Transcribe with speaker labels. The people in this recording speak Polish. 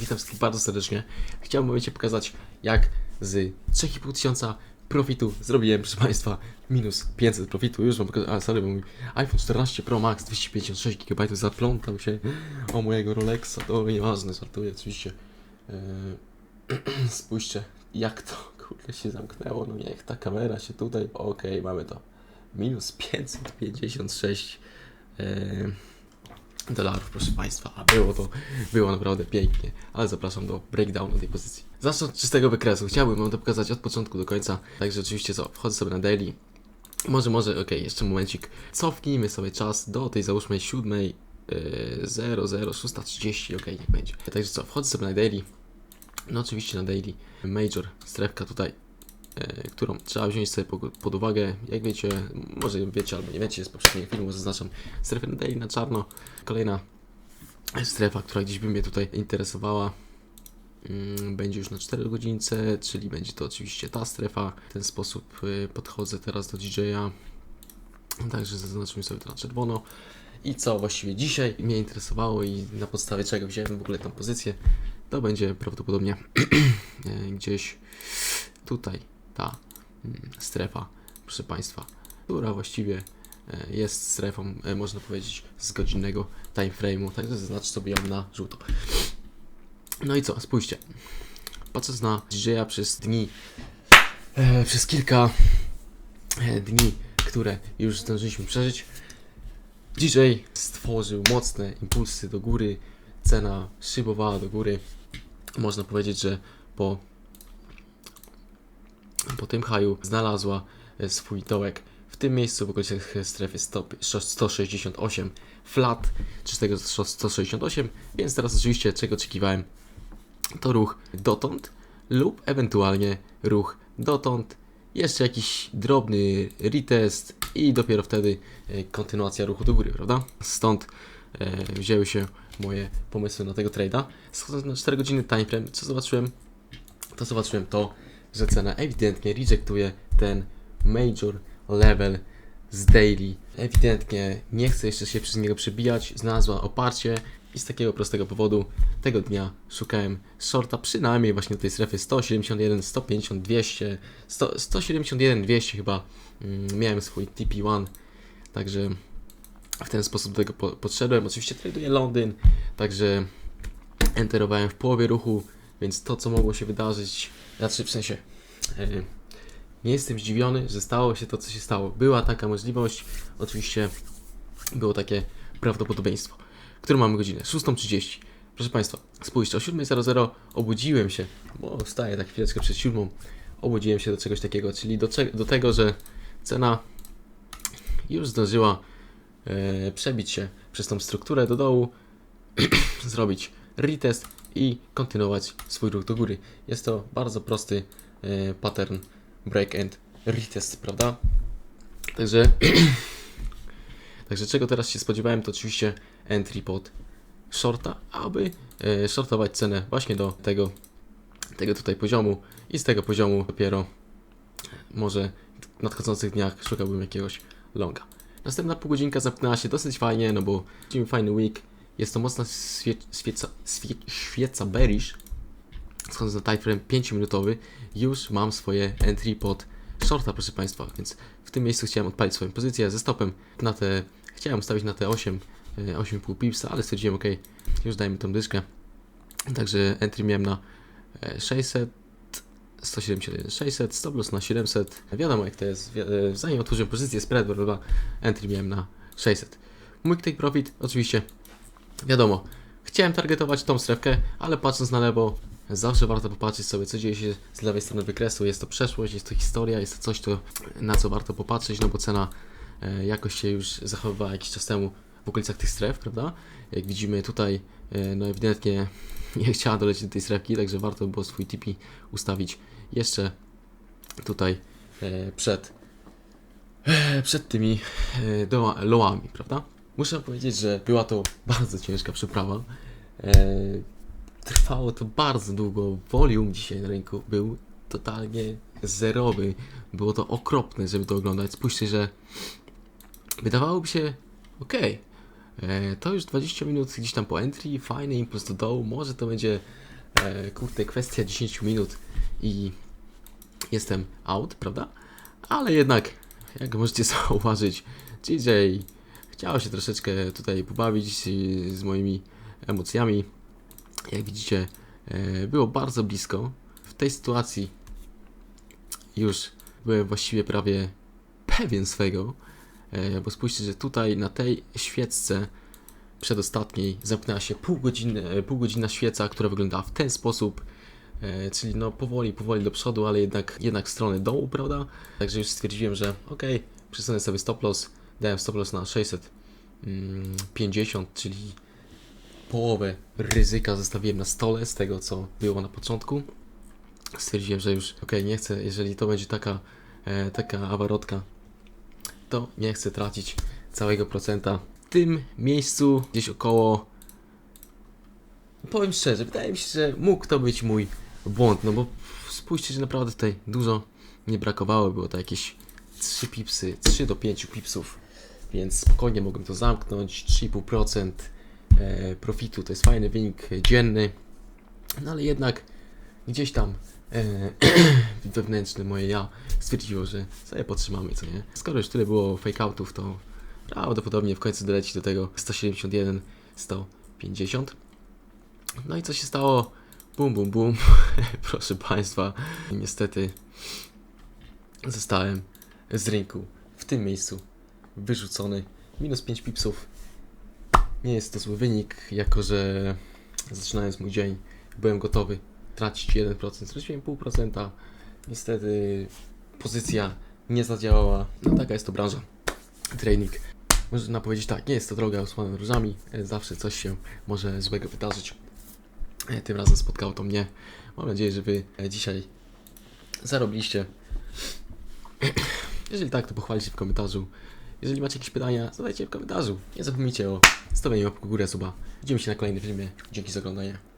Speaker 1: Witam wszystkich bardzo serdecznie. Chciałbym momencie pokazać, jak z 3,5 tysiąca profitu zrobiłem, proszę Państwa, minus 500 profitu. Już Wam pokażę, a sorry, mój iPhone 14 Pro Max 256 GB zaplątał się o mojego Rolexa, to nieważne, żartuję oczywiście. Eee, spójrzcie, jak to, kurde, się zamknęło, no niech ta kamera się tutaj, okej, mamy to. Minus 556 eee, dolarów, proszę Państwa, a było to, było naprawdę pięknie, ale zapraszam do breakdownu tej pozycji. Zacznę od czystego wykresu, chciałbym Wam to pokazać od początku do końca, także oczywiście co, wchodzę sobie na daily, może, może, okej, jeszcze momencik, cofnijmy sobie czas do tej załóżmy 7, yy, 0, 0, 6.30, okej, niech będzie. Także co, wchodzę sobie na daily, no oczywiście na daily, major, strefka tutaj, którą trzeba wziąć sobie po- pod uwagę. Jak wiecie, może wiecie albo nie wiecie, z poprzedniego filmu zaznaczam strefę daily na czarno. Kolejna strefa, która gdzieś by mnie tutaj interesowała, mm, będzie już na 4 godzince, czyli będzie to oczywiście ta strefa. W ten sposób y, podchodzę teraz do DJ-a. Także zaznaczymy sobie to na czerwono. I co właściwie dzisiaj mnie interesowało i na podstawie czego wziąłem w ogóle tą pozycję, to będzie prawdopodobnie e, gdzieś tutaj ta mm, strefa, proszę Państwa, która właściwie e, jest strefą, e, można powiedzieć, z godzinnego time frame'u, także zaznacz sobie ją na żółto. No i co, spójrzcie. Patrząc na DJ-a przez dni, e, przez kilka e, dni, które już zdążyliśmy przeżyć, DJ stworzył mocne impulsy do góry, cena szybowała do góry. Można powiedzieć, że po, po tym haju znalazła e, swój dołek w tym miejscu w okolicach strefy 100, 168 flat, czy tego 168, więc teraz oczywiście czego oczekiwałem to ruch dotąd lub ewentualnie ruch dotąd, jeszcze jakiś drobny retest i dopiero wtedy e, kontynuacja ruchu do góry, prawda? Stąd e, wzięły się moje pomysły na tego trade'a. Schodząc na 4 godziny timeframe, co zobaczyłem? To zobaczyłem to, że cena ewidentnie rejectuje ten major level z daily. Ewidentnie nie chce jeszcze się przez niego przebijać, znalazła oparcie i z takiego prostego powodu tego dnia szukałem shorta przynajmniej właśnie do tej strefy 171, 150, 200, 100, 171, 200 chyba mm, miałem swój TP1, także w ten sposób do tego po, podszedłem. Oczywiście traduję Londyn, także enterowałem w połowie ruchu, więc to co mogło się wydarzyć, znaczy w sensie e, nie jestem zdziwiony, że stało się to, co się stało. Była taka możliwość, oczywiście było takie prawdopodobieństwo. Którą mamy godzinę? 6.30. Proszę Państwa, spójrzcie, o 7.00 obudziłem się, bo wstaję tak chwileczkę przed 7. Obudziłem się do czegoś takiego, czyli do, do tego, że cena już zdążyła e, przebić się przez tą strukturę do dołu, zrobić retest i kontynuować swój ruch do góry. Jest to bardzo prosty e, pattern break and retest, prawda? Także, także czego teraz się spodziewałem, to oczywiście entry pod shorta, aby e, shortować cenę właśnie do tego, tego tutaj poziomu i z tego poziomu dopiero może w nadchodzących dniach szukałbym jakiegoś longa. Następna półgodzinka zamknęła się dosyć fajnie, no bo widzimy fajny week. Jest to mocna swie, świeca, swie, świeca bearish. Schodząc na timeframe 5-minutowy, już mam swoje entry pod shorta, proszę Państwa, więc w tym miejscu chciałem odpalić swoją pozycję ze stopem na te, chciałem ustawić na te 8, e, 8,5 pipsa, ale stwierdziłem, ok, już dajmy tą dyszkę. Także entry miałem na e, 600, 171 600, stop loss na 700. Wiadomo jak to jest, e, zanim otworzyłem pozycję spread, bla, bla, entry miałem na 600. Mój take profit, oczywiście, wiadomo, chciałem targetować tą strefkę, ale patrząc na lewo, zawsze warto popatrzeć sobie, co dzieje się z lewej strony wykresu. Jest to przeszłość, jest to historia, jest to coś, to, na co warto popatrzeć, no bo cena e, jakoś się już zachowywała jakiś czas temu w okolicach tych stref, prawda? Jak widzimy tutaj, e, no ewidentnie nie chciała dolecieć do tej strefki, także warto było swój TP ustawić jeszcze tutaj e, przed, e, przed tymi e, doła- lołami, prawda? Muszę powiedzieć, że była to bardzo ciężka przeprawa. E, trwało to bardzo długo. Volume dzisiaj na rynku był totalnie zerowy. Było to okropne, żeby to oglądać. Spójrzcie, że wydawałoby się, okej, e, to już 20 minut gdzieś tam po entry, fajny impuls do dołu, może to będzie e, kurde, kwestia 10 minut i jestem out, prawda? Ale jednak, jak możecie zauważyć, DJ chciał się troszeczkę tutaj pobawić z moimi emocjami. Jak widzicie, e, było bardzo blisko. W tej sytuacji już byłem właściwie prawie pewien swego, e, bo spójrzcie, że tutaj na tej świecce przedostatniej zamknęła się pół godziny, pół godzina świeca, która wyglądała w ten sposób, e, czyli no powoli, powoli do przodu, ale jednak, jednak w stronę dołu, prawda? Także już stwierdziłem, że ok, przesunę sobie stop loss, dałem stop loss na 650, czyli połowę ryzyka zostawiłem na stole z tego, co było na początku. Stwierdziłem, że już ok, nie chcę, jeżeli to będzie taka, e, taka awarotka, to nie chcę tracić całego procenta. W tym miejscu gdzieś około powiem szczerze, wydaje mi się, że mógł to być mój błąd, no bo spójrzcie, że naprawdę tutaj dużo nie brakowało, było to jakieś 3 pipsy, 3 do 5 pipsów, więc spokojnie mogłem to zamknąć, 3,5% e, profitu, to jest fajny wynik dzienny, no ale jednak gdzieś tam e, wewnętrzne moje ja stwierdziło, że sobie potrzymamy, co nie? Skoro już tyle było fake outów, to prawdopodobnie w końcu doleci do tego 171, 150. No i co się stało? Bum, bum, bum. Proszę Państwa, niestety zostałem z rynku w tym miejscu wyrzucony. Minus 5 pipsów. Nie jest to zły wynik, jako że zaczynając mój dzień byłem gotowy tracić 1%, straciłem 0,5%. Niestety pozycja nie zadziałała. No taka jest to branża. Trading. Można powiedzieć tak, nie jest to droga usłana różami, zawsze coś się może złego wydarzyć. E, Tym razem spotkało to mnie. Mam nadzieję, że Wy e, dzisiaj zarobiliście. Jeżeli tak, to pochwalcie w komentarzu. Jeżeli macie jakieś pytania, zadajcie je w komentarzu. Nie zapomnijcie o stawieniu łapki w górę suba. Widzimy się na kolejnym filmie. Dzięki za oglądanie.